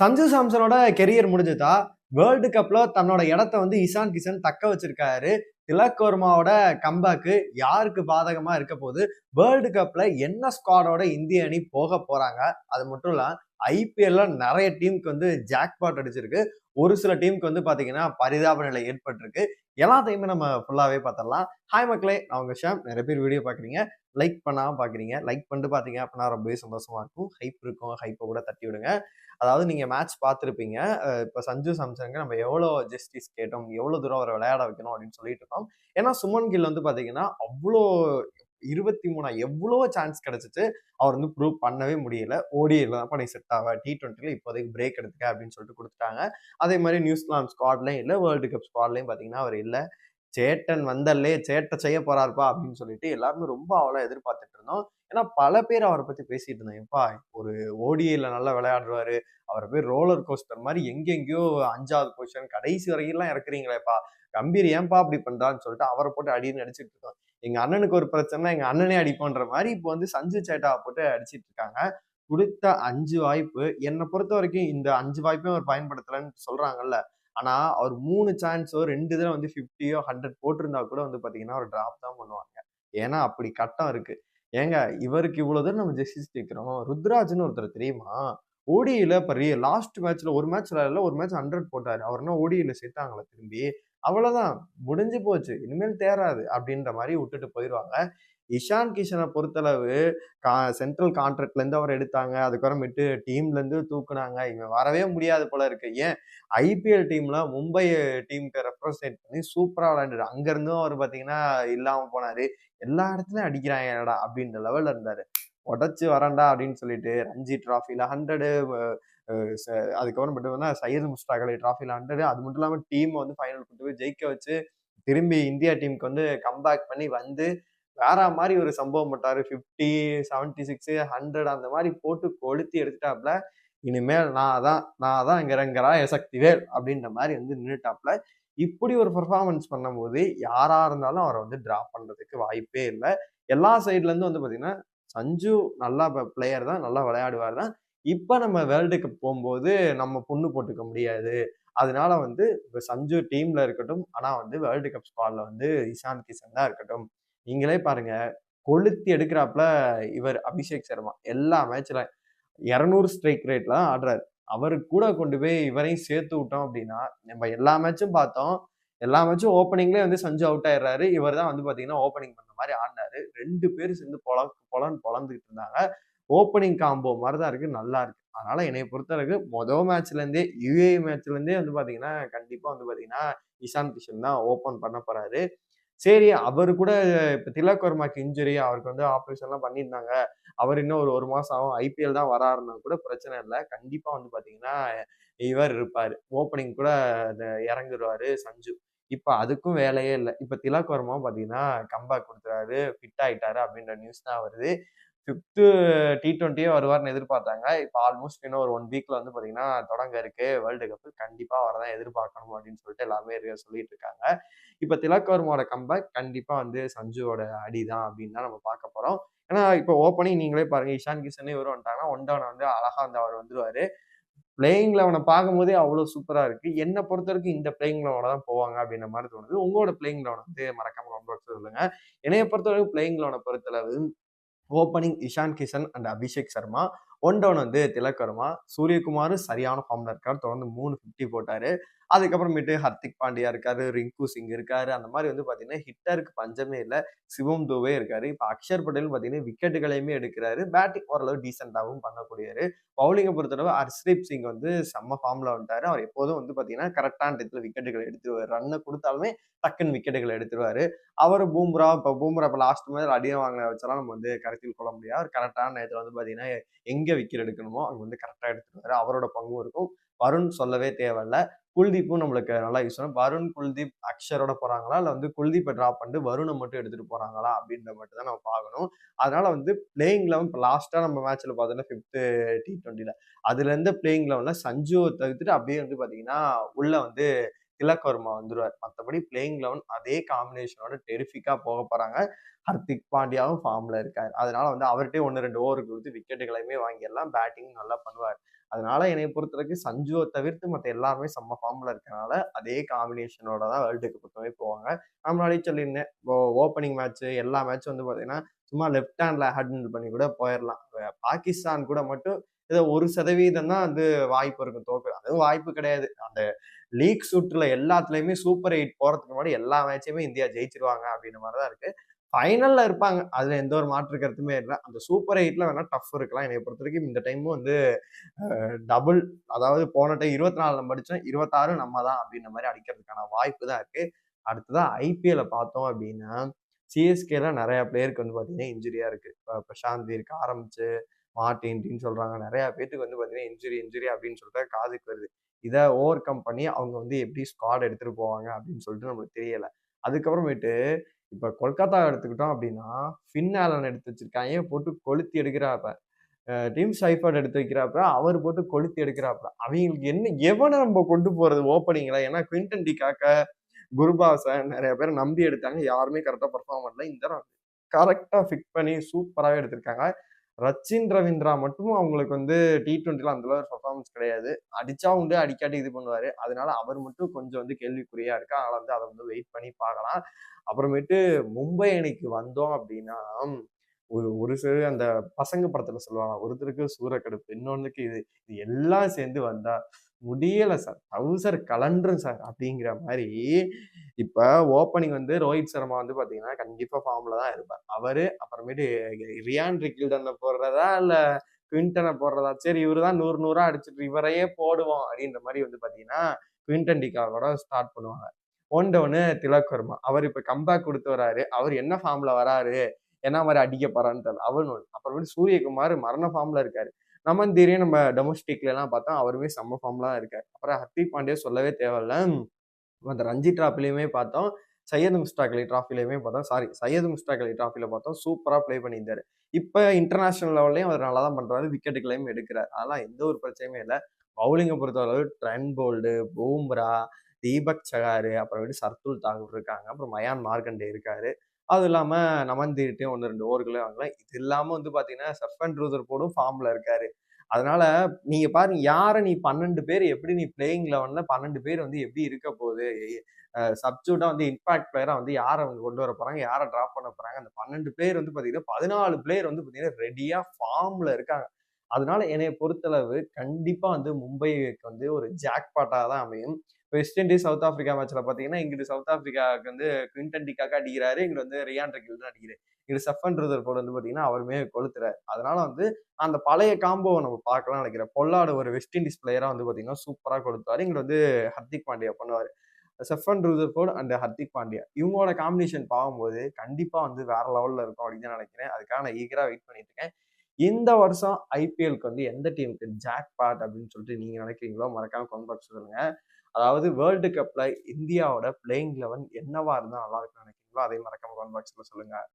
சஞ்சு சாம்சனோட கெரியர் முடிஞ்சுதா? வேர்ல்டு கப்பில் தன்னோட இடத்த வந்து இசான் கிஷன் தக்க வச்சிருக்காரு. திலக் வர்மாவோட கம்பேக்கு யாருக்கு பாதகமாக இருக்க போகுது? வேர்ல்டு கப்பில் என்ன ஸ்குவாடோட இந்திய அணி போக போகிறாங்க அது மட்டும் இல்ல ஐபிஎல்ல நிறைய டீமுக்கு வந்து ஜாக்பாட் அடிச்சிருக்கு. ஒரு சில டீமுக்கு வந்து பார்த்தீங்கன்னா பரிதாப நிலை ஏற்பட்டிருக்கு. எல்லாத்தையுமே நம்ம ஃபுல்லாகவே பார்த்துடலாம். ஹாய் மக்களே நான் உங்கள் ஷாம். நிறைய பேர் வீடியோ பார்க்குறீங்க. லைக் பண்ணாமல் பார்க்குறீங்க. லைக் பண்ணிட்டு பார்த்தீங்க அப்படின்னா ரொம்பவே சந்தோஷமாக இருக்கும். ஹைப் இருக்கும். ஹைப்பை கூட தட்டி விடுங்க அதாவது நீங்க மேட்ச் பார்த்துருப்பீங்க. இப்போ சஞ்சு சாம்சனுக்கு நம்ம எவ்வளோ ஜஸ்டிஸ் கேட்டோம் எவ்வளோ தூரம் அவரை விளையாட வைக்கணும் அப்படின்னு சொல்லிட்டு இருக்கோம். ஏன்னா சுமன் கில் வந்து பாத்தீங்கன்னா அவ்வளோ இருபத்தி மூணா எவ்வளோ சான்ஸ் கிடைச்சிச்சு அவர் வந்து ப்ரூவ் பண்ணவே முடியல. ஓடியில் தான் பண்ணி செட் ஆக டி டுவெண்ட்டில இப்போதைக்கு பிரேக் எடுத்துக்க அப்படின்னு சொல்லிட்டு கொடுத்துட்டாங்க. அதே மாதிரி நியூசிலாந்து ஸ்குவாட்லையும் இல்லை வேர்ல்டு கப் ஸ்குவாட்லையும் பார்த்தீங்கன்னா அவர் இல்லை. சேட்டன் வந்தல்லே சேட்டை செய்ய போறாருப்பா அப்படின்னு சொல்லிட்டு எல்லாருமே ரொம்ப அவ்வளோ எதிர்பார்த்துட்டு இருந்தோம். ஏன்னா பல பேர் அவரை பத்தி பேசிட்டு இருந்தாங்கப்பா ஒரு ஓடியில் நல்லா விளையாடுவாரு அவரை பேர் ரோலர் கோஸ்டர் மாதிரி எங்கெங்கேயோ அஞ்சாவது பொசிஷன் கடைசி வரைக்கும் இறக்குறீங்களேப்பா. கம்பீர் ஏன்பா அப்படி பண்றான்னு சொல்லிட்டு அவரை போட்டு அடின்னு அடிச்சுட்டு இருக்கோம். எங்க அண்ணனுக்கு ஒரு பிரச்சனை எங்க அண்ணனே அடிப்போன்ற மாதிரி இப்போ வந்து சஞ்சு சேட்டாவை போட்டு அடிச்சிட்டு இருக்காங்க. கொடுத்த அஞ்சு வாய்ப்பு என்னை பொறுத்த வரைக்கும் இந்த அஞ்சு வாய்ப்பையும் அவர் பயன்படுத்தலன்னு சொல்றாங்கல்ல. ஆனா அவர் மூணு சான்ஸோ ரெண்டு இதில் வந்து ஃபிஃப்டியோ ஹண்ட்ரட் போட்டிருந்தா கூட வந்து பாத்தீங்கன்னா ஒரு டிராப் தான் பண்ணுவாங்க. ஏன்னா அப்படி கட்டம் இருக்கு. ஏங்க இவருக்கு இவ்வளோதான் தூரம் நம்ம ஜெஸ்டிஸ் கேட்கிறோம் ருத்ராஜ்னு ஒருத்தர் தெரியுமா? ஓடியில் இப்போ லாஸ்ட் மேட்ச்ல ஒரு மேட்ச் இல்லை ஒரு மேட்ச் ஹண்ட்ரட் போட்டார். அவர்னா ஓடியில் ஓடியில சேர்த்தாங்களா திரும்பி? அவ்வளோதான் முடிஞ்சு போச்சு. இனிமேல் தேராது அப்படின்ற மாதிரி விட்டுட்டு போயிடுவாங்க இஷான் கிஷனை பொறுத்தளவு கா சென்ட்ரல் கான்ட்ராக்ட்லேருந்து அவர் எடுத்தாங்க. அதுக்கப்புறமேட்டு டீம்லேருந்து தூக்குனாங்க. இவன் வரவே முடியாது போல இருக்கு. ஏன்? ஐபிஎல் டீம்லாம் மும்பை டீமுக்கு ரெப்ரசன்ட் பண்ணி சூப்பராக விளையாண்டுரு அங்கேருந்தும் அவர் பார்த்தீங்கன்னா இல்லாமல் போனார். எல்லா இடத்துலையும் அடிக்கிறாங்க என்னடா? அப்படின்ற லெவலில் இருந்தார். உடச்சி வரண்டா அப்படின்னு சொல்லிட்டு ரஞ்சி ட்ராஃபியில் ஹண்ட்ரடு அதுக்கப்புறம் மட்டும் சையது முஸ்டாக் அலி டிராஃபில ஹண்ட்ரடு அது மட்டும் இல்லாமல் டீம் வந்து ஃபைனல் கொண்டு போய் ஜெயிக்க வச்சு திரும்பி இந்தியா டீமுக்கு வந்து கம்பேக் பண்ணி வந்து வேற மாதிரி ஒரு சம்பவம் போட்டார். ஃபிஃப்டி செவன்டி சிக்ஸ் ஹண்ட்ரட் அந்த மாதிரி போட்டு கொளுத்தி எடுத்துட்டாப்ல. இனிமேல் நான் தான் நான் தான் இங்க இறங்குறா எசக்திவேல் அப்படின்ற மாதிரி வந்து நின்றுட்டாப்ல இப்படி ஒரு பெர்ஃபார்மன்ஸ் பண்ணும்போது யாராக இருந்தாலும் அவரை வந்து ட்ரா பண்ணுறதுக்கு வாய்ப்பே இல்லை. எல்லா சைட்லேருந்து வந்து பார்த்தீங்கன்னா சஞ்சு நல்லா பிளேயர் தான் நல்லா விளையாடுவார் தான். இப்போ நம்ம வேர்ல்டு கப் போகும்போது நம்ம பொண்ணு போட்டுக்க முடியாது. அதனால வந்து இப்போ சஞ்சு டீம்ல இருக்கட்டும் ஆனால் வந்து வேர்ல்டு கப் ஸ்குவாட்ல வந்து இஷான் கிஷன் தான் இருக்கட்டும். நீங்களே பாருங்க கொளுத்தி எடுக்கிறாப்புல இவர் அபிஷேக் சர்மா. எல்லா மேட்ச்ல இரநூறு ஸ்ட்ரைக் ரேட்லாம் ஆடுறாரு. அவருக்கு கூட கொண்டு போய் இவரையும் சேர்த்து விட்டோம் அப்படின்னா நம்ம எல்லா மேட்சும் பார்த்தோம். எல்லா மேட்சும் ஓப்பனிங்லேயே வந்து சஞ்சு அவுட் ஆயிடுறாரு. இவர் தான் வந்து பார்த்தீங்கன்னா ஓப்பனிங் பண்ண மாதிரி ஆடினாரு. ரெண்டு பேரும் சேர்ந்து பொல பொலன்னு பொலந்துக்கிட்டு இருந்தாங்க. ஓப்பனிங் காம்போ மாதிரி தான் இருக்குது நல்லா இருக்கு. அதனால என்னை பொறுத்தளவுக்கு மொதல் மேட்ச்லேருந்தே யூஏ மேட்ச்லேருந்தே வந்து பார்த்தீங்கன்னா கண்டிப்பாக வந்து பார்த்தீங்கன்னா இஷான் கிஷன் தான் ஓப்பன் பண்ண போகிறாரு சரி அவர் கூட இப்போ திலக் வர்மாக்கு இன்ஜுரி அவருக்கு வந்து ஆப்ரேஷன்லாம் பண்ணியிருந்தாங்க. அவர் இன்னும் ஒரு ஒரு மாதம் ஆகும். ஐபிஎல் தான் வராருன்னா கூட பிரச்சனை இல்லை. கண்டிப்பாக வந்து பார்த்தீங்கன்னா இவர் இருப்பார். ஓப்பனிங் கூட இறங்குருவார் சஞ்சு. இப்போ அதுக்கும் வேலையே இல்லை. இப்போ திலக் வர்மா பார்த்தீங்கன்னா கம்பேக் கொடுத்துறாரு. ஃபிட் ஆகிட்டாரு அப்படின்ற நியூஸ் தான் வருது. ஃபிஃப்த்து டி ட்வெண்ட்டியே வருவார்னு எதிர்பார்த்தாங்க. இப்போ ஆல்மோஸ்ட் இன்னும் ஒரு ஒன் வீக்கில் வந்து பார்த்தீங்கன்னா தொடங்க இருக்கு. வேர்ல்டு கப்பு கண்டிப்பாக வரதான் எதிர்பார்க்கணும் அப்படின்னு சொல்லிட்டு எல்லாமே சொல்லிட்டு இருக்காங்க. இப்போ திலக் வர்மாவோட கம்பேக் கண்டிப்பாக வந்து சஞ்சுவோட அடி தான் அப்படின்னு தான் நம்ம பார்க்க போகிறோம் ஏன்னா இப்போ ஓப்பனிங் நீங்களே பாருங்க இஷான் கிஷனே இவரும் வந்துட்டாங்கன்னா ஒன் டவுன் வந்து அழகா வந்து அவர் வந்துருவார். பிளேயிங் லெவனை பார்க்கும்போதே அவ்வளோ சூப்பராக இருக்குது என்னை பொறுத்த வரைக்கும் இந்த பிளேயிங் லெவனை தான் போவாங்க அப்படின்ற மாதிரி தோணுது. உங்களோட பிளேயிங் லெவனை வந்து மறக்காமல் ரொம்ப சொல்லுங்கள் என்னைய பொறுத்த வரைக்கும் பிளேயிங் லெவனை பொறுத்தளவு opening Ishan Kishan and Abhishek Sharma. One down வந்து திலக் வர்மா. சூரியகுமார் சரியான ஃபார்ம்ல இருக்கார். தொடர்ந்து மூணு ஃபிஃப்டி போட்டாரு. அதுக்கப்புறமேட்டு ஹர்திக் பாண்டியா இருக்காரு ரிங்கு சிங் இருக்காரு. அந்த மாதிரி வந்து பார்த்தீங்கன்னா ஹிட்டருக்கு பஞ்சமே இல்லை. சிவம் தூவே இருக்காரு. இப்போ அக்ஷர் பட்டேல் பார்த்தீங்கன்னா விக்கெட்டுகளையுமே எடுக்கிறாரு. பேட்டிங் ஓரளவு டீசெண்டாகவும் பண்ணக்கூடியவர். பவுலிங்கை பொறுத்தளவு ஹர்ஷ்தீப் சிங் வந்து செம்ம ஃபார்ம்ல வந்துட்டாரு. அவர் எப்போதும் வந்து பார்த்தீங்கன்னா கரெக்டான இடத்துல விக்கெட்டுகள் எடுத்துருவார். ரன்னை கொடுத்தாலுமே டக்குன்னு விக்கெட்டுகளை எடுத்துருவாரு. அவர் பூம்ரா இப்போ பூம்ரா இப்போ லாஸ்ட் மாதிரி அடியை வாங்கின வச்சாலும் நம்ம வந்து கருத்தில் கொள்ள முடியாது. அவர் கரெக்டான நேரத்தில் வந்து பார்த்தீங்கன்னா எங்கே விக்கெட் எடுக்கணுமோ அங்கே வந்து கரெக்டாக எடுத்துருவாரு. அவரோட பங்கும் இருக்கும். வருண் சொல்லவே தேவையில்ல. குல்தீப்பும் நம்மளுக்கு நல்லா யூஸ் பண்ணும் வருண் குல்தீப் அக்ஷரோட போறாங்களா? இல்லை வந்து குல்தீப்பை ட்ராப் பண்ணிட்டு வருணை மட்டும் எடுத்துட்டு போறாங்களா? அப்படின்ற மட்டும் தான் நம்ம பார்க்கணும். அதனால வந்து பிளேயிங் லெவன் இப்போ லாஸ்டா நம்ம மேட்ச்ல பார்த்தோன்னா ஃபிஃப்த்து டி ட்வெண்ட்டில அதுல இருந்து பிளேயிங் லெவன்ல சஞ்சுவை தவிர்த்துட்டு அப்படியே வந்து பாத்தீங்கன்னா உள்ள வந்து திலக் வர்மா வந்துருவார். மற்றபடி பிளேயிங் லெவன் அதே காம்பினேஷனோட டெரிஃபிக்காக போக போகிறாங்க ஹர்திக் பாண்டியாவும் ஃபார்மில் இருக்கார். அதனால வந்து அவர்கிட்டயே ஒன்று ரெண்டு ஓவர் கொடுத்து விக்கெட்டுகளையுமே வாங்கிடலாம் பேட்டிங் நல்லா பண்ணுவார். அதனால என்னை பொறுத்தவரைக்கும் சஞ்சுவை தவிர்த்து மற்ற எல்லாருமே செம்ம ஃபார்மில் இருக்கனால அதே காம்பினேஷனோட தான் வேர்ல்டு கப் பக்கமே போவாங்க. நான் முன்னாடியே சொல்லியிருந்தேன் ஓப்பனிங் மேட்ச்சு எல்லா மேட்ச்சும் வந்து பார்த்தீங்கன்னா சும்மா லெஃப்ட் ஹேண்டில் ஹேண்டில் பண்ணி கூட போயிடலாம் பாகிஸ்தான் கூட மட்டும் ஏதோ ஒரு சதவீதம் தான் வந்து வாய்ப்பு இருக்கும் தோக்கு அதுவும் வாய்ப்பு கிடையாது. அந்த லீக் சுற்றுல எல்லாத்துலயுமே சூப்பர் எயிட் போறதுக்கு முன்னாடி எல்லா மேட்சையுமே இந்தியா ஜெயிச்சிருவாங்க அப்படின்ற மாதிரி தான் இருக்கு. ஃபைனலில் இருப்பாங்க. அதில் எந்த ஒரு மாற்று கருத்துமே இல்லை. அந்த சூப்பர் எயிட்டில் வேணால் டஃப் இருக்கலாம். என்னை பொறுத்த வரைக்கும் இந்த டைமும் வந்து டபுள் அதாவது போன டைம் இருபத்தி நாலு படித்தோம் இருபத்தாறு நம்ம தான் அப்படின்ற மாதிரி அடிக்கிறதுக்கான வாய்ப்பு தான் இருக்குது அடுத்ததான் ஐபிஎல்ல பார்த்தோம் அப்படின்னா சிஎஸ்கேல நிறையா பிளேயருக்கு வந்து பார்த்தீங்கன்னா இன்ஜுரியாக இருக்குது இப்போ பிரசாந்த் இருக்கு ஆரம்பிச்சு மாட்டேன்ட்டின்னு சொல்கிறாங்க நிறையா பேத்துக்கு வந்து பார்த்தீங்கன்னா இன்ஜுரி இன்ஜுரி அப்படின்னு சொல்லிட்டு காதுக்கு வருது. இதை ஓவர் கம் பண்ணி அவங்க வந்து எப்படி ஸ்குவாட் எடுத்துகிட்டு போவாங்க அப்படின்னு சொல்லிட்டு நம்மளுக்கு தெரியலை. அதுக்கப்புறமேட்டு இப்போ கொல்கத்தா எடுத்துக்கிட்டோம் அப்படின்னா ஃபின் ஆலன் எடுத்து வச்சிருக்காங்க போட்டு கொளுத்தி எடுக்கிறாப்ப? டீம் சைஃபர்ட் எடுத்து வைக்கிறாப்ப அவர் போட்டு கொளுத்தி எடுக்கிறாப்ப. அவங்களுக்கு என்ன எவனை நம்ம கொண்டு போகிறது ஓப்பனிங்கில் ஏன்னா குவிண்டன் டிகாக்க குருபாச நிறைய பேர் நம்பி எடுத்தாங்க. யாருமே கரெக்டாக பர்ஃபார்ம் பண்ணல. இந்த கரெக்டாக ஃபிக் பண்ணி சூப்பராகவே எடுத்திருக்காங்க. ரச்சின் ரவீந்திரா மட்டும் அவங்களுக்கு வந்து டி ட்வெண்ட்டில அந்த அளவு பர்ஃபார்மன்ஸ் கிடையாது. அடிச்சா உண்டு அடிக்காட்டி இது பண்ணுவாரு. அதனால அவர் மட்டும் கொஞ்சம் வந்து கேள்விக்குறியா இருக்கு அதனால வந்து அதை வந்து வெயிட் பண்ணி பார்க்கலாம். அப்புறமேட்டு மும்பை அணிக்கு வந்தோம் அப்படின்னா ஒரு ஒரு சில அந்த பசங்க படத்துல சொல்லுவாங்க ஒருத்தருக்கு சூறக்கடுப்பு இன்னொன்றுக்கு இது இது எல்லாம் சேர்ந்து வந்தா முடியலை சார் தௌசர் கலண்டுரும் சார் அப்படிங்கிற மாதிரி இப்போ ஓப்பனிங் வந்து ரோஹித் சர்மா வந்து பார்த்தீங்கன்னா கண்டிப்பாக ஃபார்மில் தான் இருப்பார். அவர் அப்புறமேட்டு ரியான் ரிக்கில்டனை போடுறதா இல்லை குவிண்டனை போடுறதா? சரி இவர் தான் நூறு நூறா அடிச்சுட்டு இவரையே போடுவோம் அப்படின்ற மாதிரி வந்து பார்த்தீங்கன்னா குவிண்டன் டிகாவோட ஸ்டார்ட் பண்ணுவாங்க. One down Tilak Varma. அவர் இப்போ கம்பேக் கொடுத்து வராரு. அவர் என்ன ஃபார்மில் வராரு? என்ன மாதிரி அடிக்க போறான்னு தெரியல அவர் அப்புறமேட்டு சூரியகுமார் மரண ஃபார்ம்ல இருக்காரு. திடீர்னு நம்ம டொமஸ்டிக்ல எல்லாம் பார்த்தா அவருமே செம்ம ஃபார்ம்லாம் இருக்காரு. அப்புறம் ஹர்திக் பாண்டியா சொல்லவே தேவையில்ல. அந்த ரஞ்சி டிராஃபிலையுமே பார்த்தோம். சையது முஸ்டாக் அலி டிராஃபிலையுமே பார்த்தோம். சாரி சையது முஸ்டாக் அலி ட்ராஃபியில் பார்த்தோம். சூப்பராக ப்ளே பண்ணியிருந்தாரு. இப்போ இன்டர்நேஷனல் லெவல்லையும் அவர் நல்லா தான் பண்ணுறாரு விக்கெட்டுகளையும் எடுக்கிறார். அதெல்லாம் எந்த ஒரு பிரச்சனையுமே இல்லை. பவுலிங்கை பொறுத்தளவு ட்ரெண்ட் போல்டு பூம்ரா தீபக் சகாரு அப்புறமேட்டு சர்துல் தாகூர் இருக்காங்க. அப்புறம் மயான் மார்கண்டே இருக்காரு. அது இல்லாமல் நமந்திட்டையும் ஒன்று ரெண்டு ஓவர்களையும் வாங்கலாம் இது இல்லாமல் வந்து பார்த்தீங்கன்னா அண்ட் ரூதர் போடும் ஃபார்மில் இருக்காரு. அதனால நீங்க பாருங்க யாரை நீ பன்னெண்டு பேர் எப்படி நீ பிளேயிங் லெவன்ல பன்னெண்டு பேர் வந்து எப்படி இருக்க போகுது? சப்ஜூட்டா வந்து இம்பாக்ட் பிளேயரா வந்து யாரை அவங்க கொண்டு வர போறாங்க? யாரை டிராப் பண்ண போறாங்க? அந்த பன்னெண்டு பேர் வந்து பாத்தீங்கன்னா பதினாலு பிளேயர் வந்து பாத்தீங்கன்னா ரெடியா ஃபார்ம்ல இருக்காங்க. அதனால என்னைய பொறுத்தளவு கண்டிப்பா வந்து மும்பைக்கு வந்து ஒரு ஜாக்பாட்டாக தான் அமையும். வெஸ்ட் இண்டீஸ் சவுத் ஆப்பிரிக்கா மேட்ச்ல பாத்தீங்கன்னா இங்கிட்டு சவுத் ஆப்பிரிக்காவுக்கு வந்து குவிண்டன் டிக்காக அடிக்கிறாரு இங்கிட்டு வந்து ரியான் ரெக்கில் தான் அடிக்கிறாரு. இங்கிட்டு செஃபன் ரிதர் வந்து பாத்தீங்கன்னா அவருமே கொளுத்துறாரு. அதனால வந்து அந்த பழைய காம்போவை நம்ம பார்க்கலாம் நினைக்கிறேன். பொல்லாடு ஒரு வெஸ்ட் இண்டீஸ் பிளேயரா வந்து பாத்தீங்கன்னா சூப்பரா கொடுத்தாரு இங்கிட்டு வந்து ஹர்திக் பாண்டியா பண்ணுவாரு. Sherfane Rutherford and Hardik Pandya இவங்களோட காம்பினேஷன் பார்க்கும்போது கண்டிப்பாக வந்து வேற லெவலில் இருக்கும் அப்படின்னு தான் நினைக்கிறேன். அதுக்காக நான் ஈகராக வெயிட் பண்ணிட்டு இருக்கேன். இந்த வருஷம் ஐபிஎல்க்கு வந்து எந்த டீமுக்கு ஜாக் பாட் அப்படின்னு சொல்லிட்டு நீங்கள் நினைக்கிறீங்களோ மறக்காம கான்பாக்ஸ் சொல்லுங்கள் அதாவது வேர்ல்டு கப்பில் இந்தியாவோட பிளேயிங் லெவன் என்னவா இருந்தால் நல்லா இருக்கும்னு நினைக்கிறீங்களோ அதையும் மறக்காம வாக்ஸில் சொல்லுங்கள்